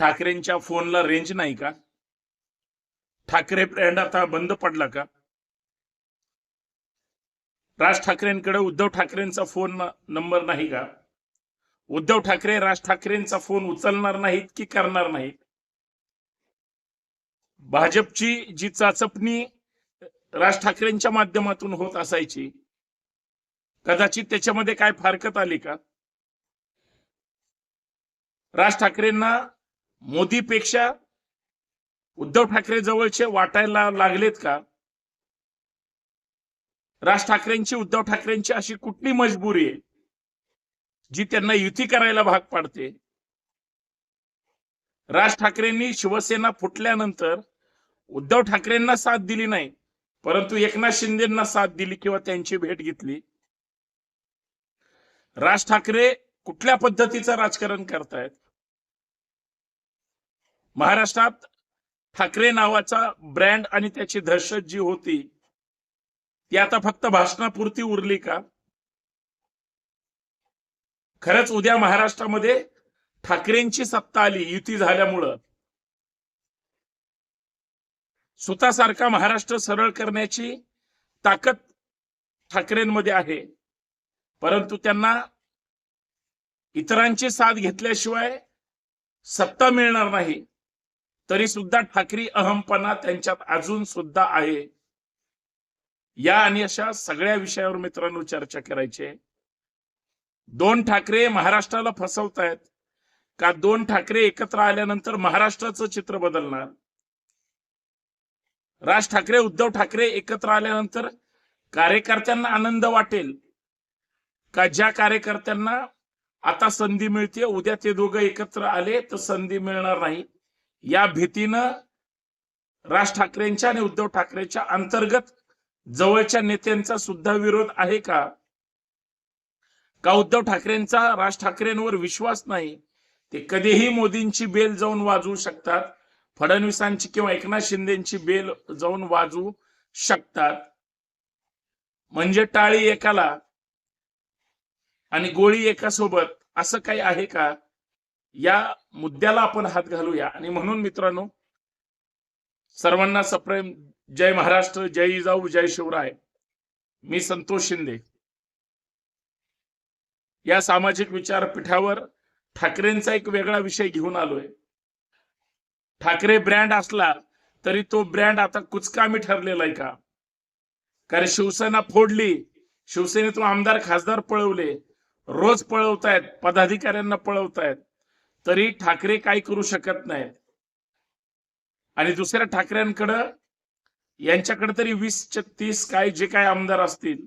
ठाकरेंच्या फोनला रेंज नाही का? ठाकरे ब्रँड आता बंद पडला का? राज ठाकरेंकडे उद्धव ठाकरेंचा फोन नंबर नाही का? उद्धव ठाकरे राज ठाकरेंचा फोन उचलणार नाहीत की करणार नाहीत? भाजपची जी चाचपणी राज ठाकरेंच्या माध्यमातून होत असायची कदाचित त्याच्यामध्ये काय फारकत आली का? राज ठाकरेंना मोदीपेक्षा उद्धव ठाकरे जवळचे वाटायला लागलेत का? राज ठाकरेंची उद्धव ठाकरेंची अशी कुठली मजबुरी आहे जी त्यांना युती करायला भाग पाडते? राज ठाकरेंनी शिवसेना फुटल्यानंतर उद्धव ठाकरेंना साथ दिली नाही परंतु एकनाथ शिंदेना साथ दिली किंवा त्यांची भेट घेतली. राज ठाकरे कुठल्या पद्धतीचं राजकारण करतायत? महाराष्ट्रात ठाकरे नावाचा ब्रँड आणि त्याची दहशत जी होती ती आता फक्त भाषणापुरती उरली का? खरंच उद्या महाराष्ट्रामध्ये ठाकरेंची सत्ता आली युती झाल्यामुळं. स्वतःसारखा महाराष्ट्र सरळ करण्याची ताकद ठाकरेंमध्ये आहे. परंतु त्यांना इतरांची साथ घेतल्याशिवाय सत्ता मिळणार नाही. तरी सुद्धा ठाकरी अहमपणा त्यांच्यात अजून सुद्धा आहे. या आणि अशा सगळ्या विषयावर मित्रांनो चर्चा करायची आहे. दोन ठाकरे महाराष्ट्राला फसवतायत का दोन ठाकरे एकत्र आल्यानंतर महाराष्ट्राचं चित्र बदलणार? राज ठाकरे उद्धव ठाकरे एकत्र आल्यानंतर कार्यकर्त्यांना आनंद वाटेल का ज्या कार्यकर्त्यांना आता संधी मिळते उद्या ते दोघं एकत्र आले तर संधी मिळणार नाही? या भीतीनं राज ठाकरेंच्या आणि उद्धव ठाकरेंच्या अंतर्गत जवळच्या नेत्यांचा सुद्धा विरोध आहे का? का उद्धव ठाकरेंचा राज ठाकरेंवर विश्वास नाही? ते कधीही मोदींची बेल जाऊन वाजवू शकतात. फडणवीसांची किंवा एकनाथ शिंदेची बेल जाऊन वाजवू शकतात. म्हणजे टाळी एकाला आणि गोळी एकासोबत असं काही आहे का? या मुद्द्याला आपण हात घालूया. आणि म्हणून मित्रांनो सर्वांना सप्रेम जय महाराष्ट्र जय जाऊ जय शिवराय. मी संतोष शिंदे. या सामाजिक विचारपीठावर ठाकरेंचा एक वेगळा विषय घेऊन आलोय. ठाकरे ब्रँड असला तरी तो ब्रँड आता कुचकामी ठरलेला आहे का? कारण शिवसेना फोडली शिवसेनेतून आमदार खासदार पळवले रोज पळवतायत पदाधिकाऱ्यांना पळवतायत. तरी ठाकरे काय करू शकत नाहीत. आणि दुसऱ्या ठाकरेंकडं यांच्याकडे तरी वीस तीस काय जे काय आमदार असतील.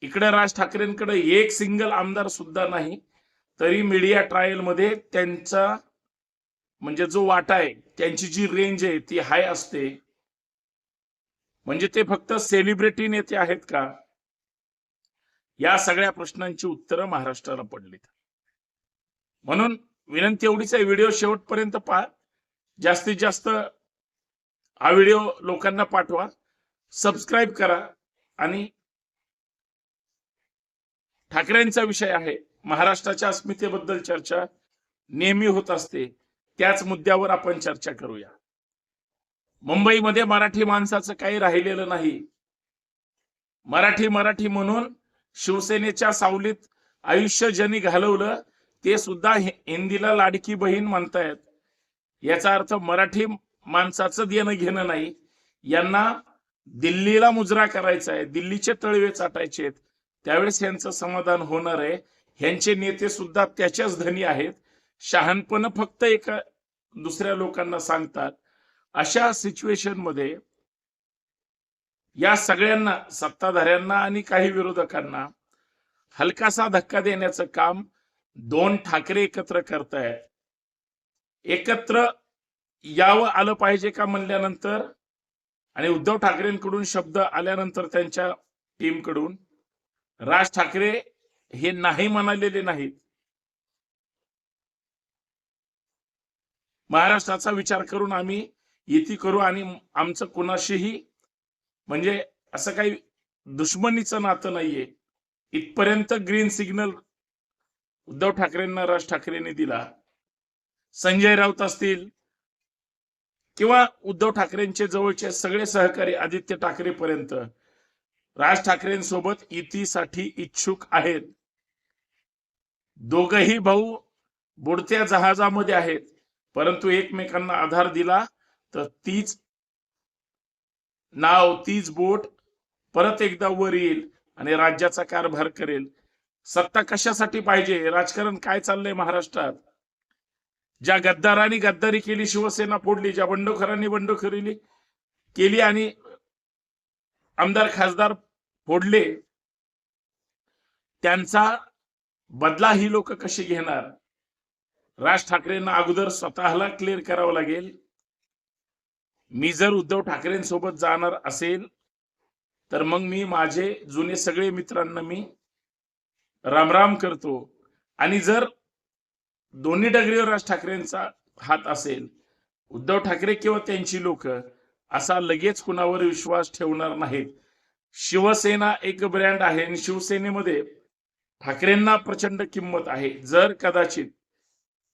इकडे राज ठाकरेंकडे एक सिंगल आमदार सुद्धा नाही. तरी मीडिया ट्रायलमध्ये त्यांचा म्हणजे जो वाटा आहे त्यांची जी रेंज आहे ती हाय असते. म्हणजे ते फक्त सेलिब्रिटी नेते आहेत का? या सगळ्या प्रश्नांची उत्तरं महाराष्ट्राला पडलीत. म्हणून विनंती एवढीच आहे व्हिडिओ शेवटपर्यंत पहा. जास्तीत जास्त हा व्हिडिओ लोकांना पाठवा सबस्क्राईब करा आणि ठाकरेंचा विषय आहे महाराष्ट्राच्या अस्मितेबद्दल चर्चा नेहमी होत असते त्याच मुद्द्यावर आपण चर्चा करूया. मुंबईमध्ये मराठी माणसाचं काही राहिलेलं नाही. मराठी मराठी म्हणून शिवसेनेच्या सावलीत आयुष्य ज्यांनी घालवलं ते सुद्धा हिंदीला लाडकी बहीण म्हणतायत. याचा अर्थ मराठी माणसाचं देणं घेणं नाही. यांना दिल्लीला मुजरा करायचा आहे. दिल्लीचे तळवे चाटायचे आहेत. त्यावेळेस यांचं समाधान होणार आहे. ह्यांचे नेते सुद्धा त्याच्याच धनी आहेत. शहाणपण फक्त एका दुसऱ्या लोकांना सांगतात. अशा सिच्युएशनमध्ये या सगळ्यांना सत्ताधाऱ्यांना आणि काही विरोधकांना हलकासा धक्का देण्याचं काम दोन ठाकरे एकत्र करतायत. एकत्र यावं आलं पाहिजे का म्हणल्यानंतर? आणि उद्धव ठाकरेंकडून शब्द आल्यानंतर त्यांच्या टीमकडून राज ठाकरे हे नाही म्हणालेले नाहीत. महाराष्ट्राचा विचार करून आम्ही युती करू आणि आमचं कुणाशीही म्हणजे असं काही दुश्मनीचं नातं नाहीये. इथपर्यंत ग्रीन सिग्नल उद्धव ठाकरेंना राज ठाकरेंनी दिला. संजय राऊत असतील किंवा उद्धव ठाकरेंचे जवळचे सगळे सहकारी आदित्य ठाकरे पर्यंत राज ठाकरेंसोबत युतीसाठी इच्छुक आहेत. दोघही भाऊ बुडत्या जहाजामध्ये आहेत. परंतु एकमेकांना आधार दिला तर तीच नाव तीच बोट परत एकदा वर येईल आणि राज्याचा कारभार करेल. सत्ता कशासाठी पाहिजे? राजकारण काय चाललंय महाराष्ट्रात? ज्या गद्दारांनी गद्दारी केली शिवसेना फोडली ज्या बंडखोरांनी बंडखोरी केली आणि आमदार खासदार फोडले त्यांचा बदला ही लोक कशी घेणार? राज ठाकरेंना अगोदर स्वतःला क्लिअर करावं लागेल. मी जर उद्धव ठाकरेंसोबत जाणार असेल तर मग मी माझे जुने सगळे मित्रांना मी रामराम करतो. आणि जर दोन्ही डगरीवर राज ठाकरेंचा हात असेल उद्धव ठाकरे किंवा त्यांची लोक असा लगेच कुणावर विश्वास ठेवणार नाहीत. शिवसेना एक ब्रँड आहे आणि शिवसेनेमध्ये ठाकरेंना प्रचंड किंमत आहे. जर कदाचित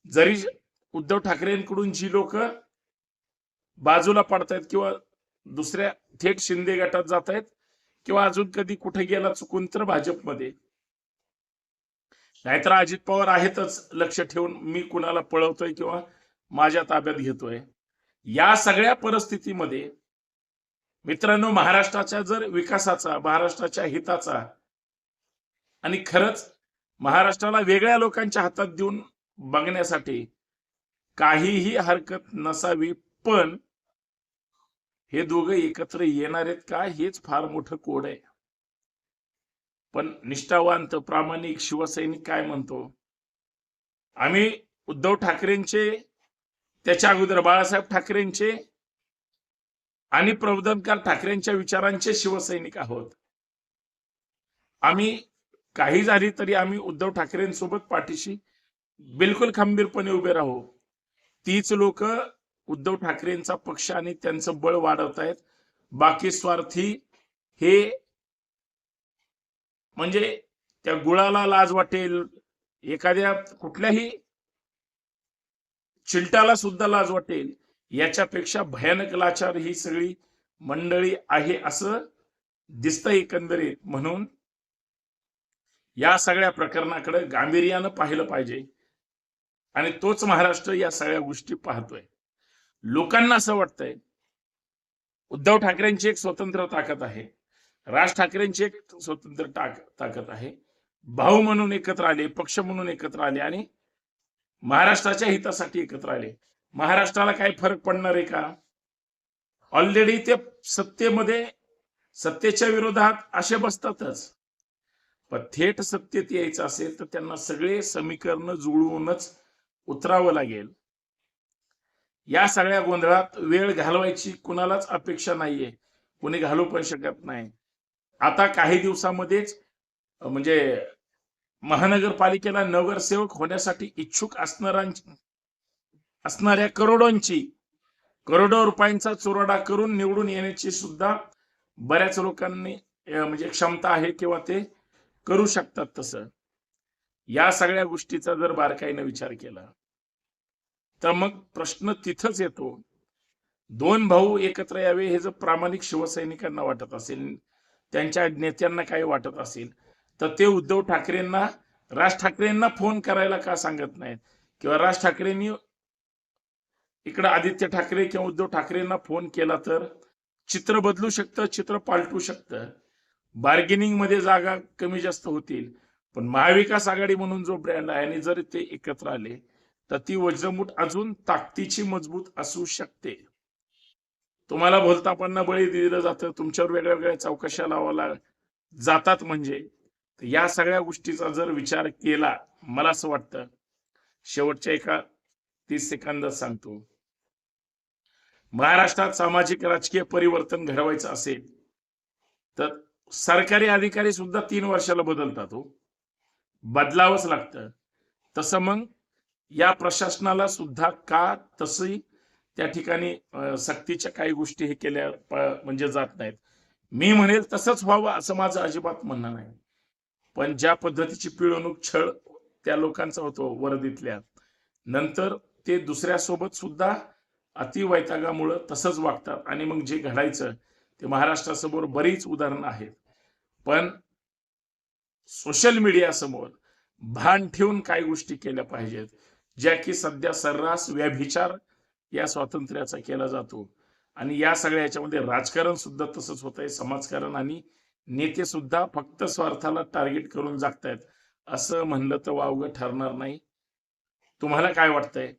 जरी उद्धव ठाकरेंकडून जी लोक बाजूला पडतायत किंवा दुसऱ्या थेट शिंदे गटात जात आहेत किंवा अजून कधी कुठे गेला चुकून तर भाजपमध्ये. नाहीतर अजित पवार आहेतच लक्ष ठेवून मी कुणाला पळवतोय किंवा माझ्या ताब्यात घेतोय. या सगळ्या परिस्थितीमध्ये मित्रांनो महाराष्ट्राच्या जर विकासाचा महाराष्ट्राच्या हिताचा आणि खरंच महाराष्ट्राला वेगळ्या लोकांच्या हातात देऊन बघण्यासाठी काहीही हरकत नसावी पण हे दोघं एकत्र येणार आहेत का हेच फार मोठं कोड आहे. पण निष्ठावंत प्रामाणिक शिवसैनिक काय म्हणतो? आम्ही उद्धव ठाकरेंचे त्याच्या अगोदर बाळासाहेब ठाकरेंचे आणि प्रबोधनकार ठाकरेंच्या विचारांचे शिवसैनिक आहोत. आम्ही काही झाली तरी आम्ही उद्धव ठाकरेंसोबत पाठीशी बिलकुल खंबीरपणे उभे राहू. तीच लोक उद्धव ठाकरेंचा पक्ष आणि त्यांचं बळ वाढवत आहेत बाकी स्वार्थी हे म्हणजे त्या गुळाला लाज वाटेल एखाद्या कुठल्याही चिलटाला सुद्धा लाज वाटेल याच्यापेक्षा भयानक लाचार ही सगळी मंडळी आहे असं दिसतं एकंदरीत. म्हणून या सगळ्या प्रकरणाकडे गांभीर्यानं पाहिलं पाहिजे. आणि तोच महाराष्ट्र या सगळ्या गोष्टी पाहतोय. लोकांना असं वाटतंय उद्धव ठाकरेंची एक स्वतंत्र ताकद आहे. राज ठाकरेंची एक स्वतंत्र टाक ताकद आहे. भाऊ म्हणून एकत्र आले पक्ष म्हणून एकत्र आले आणि महाराष्ट्राच्या हितासाठी एकत्र आले. महाराष्ट्राला काही फरक पडणार आहे का? ऑलरेडी ते सत्तेमध्ये सत्तेच्या विरोधात असे बसतातच. पण थेट सत्तेत यायचं असेल तर त्यांना सगळे समीकरण जुळवूनच उतरावं लागेल. या सगळ्या गोंधळात वेळ घालवायची कुणालाच अपेक्षा नाहीये. कुणी घालू पण शकत नाही. आता काही दिवसामध्येच म्हणजे महानगरपालिकेला नगरसेवक होण्यासाठी इच्छुक असणाऱ्यांची असणाऱ्या करोडोंची करोडो रुपयांचा चुराडा करून निवडून येण्याची सुद्धा बऱ्याच लोकांनी म्हणजे क्षमता आहे किंवा ते करू शकतात तसं. या सगळ्या गोष्टीचा जर बारकाईनं विचार केला तर मग प्रश्न तिथंच येतो. दोन भाऊ एकत्र यावे हे जर प्रामाणिक शिवसैनिकांना वाटत असेल त्यांच्या नेत्यांना काही वाटत असेल तर ते उद्धव ठाकरेंना राज ठाकरेंना फोन करायला का सांगत नाहीत? किंवा राज ठाकरेंनी इकडं आदित्य ठाकरे किंवा उद्धव ठाकरेंना फोन केला तर चित्र बदलू शकतं चित्र पालटू शकतं. बार्गेनिंगमध्ये जागा कमी जास्त होतील. पण महाविकास आघाडी म्हणून जो ब्रँड आहे आणि जर ते एकत्र आले तर ती वज्रमूठ अजून ताकदीची मजबूत असू शकते. तुम्हाला बोलतापणा बळी दिलं जातं. तुमच्यावर वेगळ्या वेगळ्या चौकशा लावायला जातात म्हणजे. या सगळ्या गोष्टीचा जर विचार केला मला असं वाटतं. शेवटच्या एका तीस सेकंदात सांगतो. महाराष्ट्रात सामाजिक राजकीय परिवर्तन घडवायचं असेल तर सरकारी अधिकारी सुद्धा तीन वर्षाला बदलतात हो. बदलावंच लागतं. तसं मग या प्रशासनाला सुद्धा का तसंही त्या ठिकाणी सक्तीच्या काही गोष्टी हे केल्या म्हणजे जात नाहीत. मी म्हणेल तसंच व्हावं असं माझं अजिबात म्हणणं नाही. पण ज्या पद्धतीची पिळवणूक छळ त्या लोकांचा होतो वर्दीतल्या. नंतर ते दुसऱ्यासोबत सुद्धा अतिवैतागामुळं तसंच वागतात. आणि मग जे घडायचं ते महाराष्ट्रासमोर बरीच उदाहरणं आहेत. पण सोशल मीडिया समोर भान ठेवून काही गोष्टी केल्या पाहिजेत. ज्या की सध्या सर्रास व्यभिचार या स्वातंत्र्याचा केला जातो. आणि या सगळ्या याच्यामध्ये राजकारण सुद्धा तसंच होत आहे समाजकारण आणि नेते सुद्धा फक्त स्वार्थाला टार्गेट करून जागतायत. असं म्हणलं तर वावगं ठरणार नाही. तुम्हाला काय वाटतंय?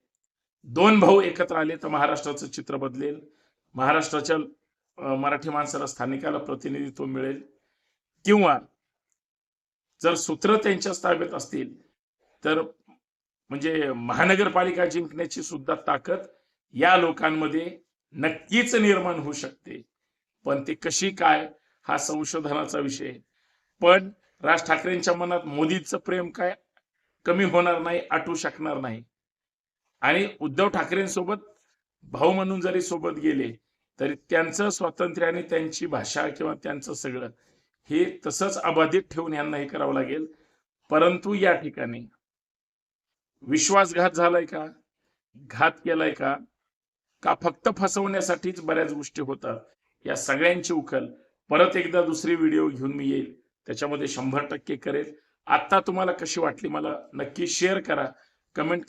दोन भाऊ एकत्र आले तर महाराष्ट्राचं चित्र बदलेल. महाराष्ट्राच्या मराठी माणसाला स्थानिकाला प्रतिनिधित्व मिळेल. किंवा जर सूत्र त्यांच्याच ताब्यात असतील तर म्हणजे महानगरपालिका जिंकण्याची सुद्धा ताकद या लोकांमध्ये नक्कीच निर्माण होऊ शकते. पण ते कशी काय हा संशोधनाचा विषय. पण राज ठाकरेंच्या मनात मोदीचं प्रेम काय कमी होणार नाही आटू शकणार नाही. आणि उद्धव ठाकरेंसोबत भाऊ म्हणून जरी सोबत गेले तरी त्यांचं स्वातंत्र्य आणि त्यांची भाषा किंवा त्यांचं सगळं हे तसंच अबाधित ठेवून यांना हे करावं लागेल. परंतु या ठिकाणी विश्वासघात झालाय का? घात केलाय का? का फक्त फसवण्यासाठीच बऱ्याच गोष्टी होतात? या सगळ्यांची उकल परत एकदा दुसरी व्हिडिओ घेऊन मी येईल. त्याच्यामध्ये शंभर टक्के करेल. आता तुम्हाला कशी वाटली मला नक्की शेअर करा. कमेंट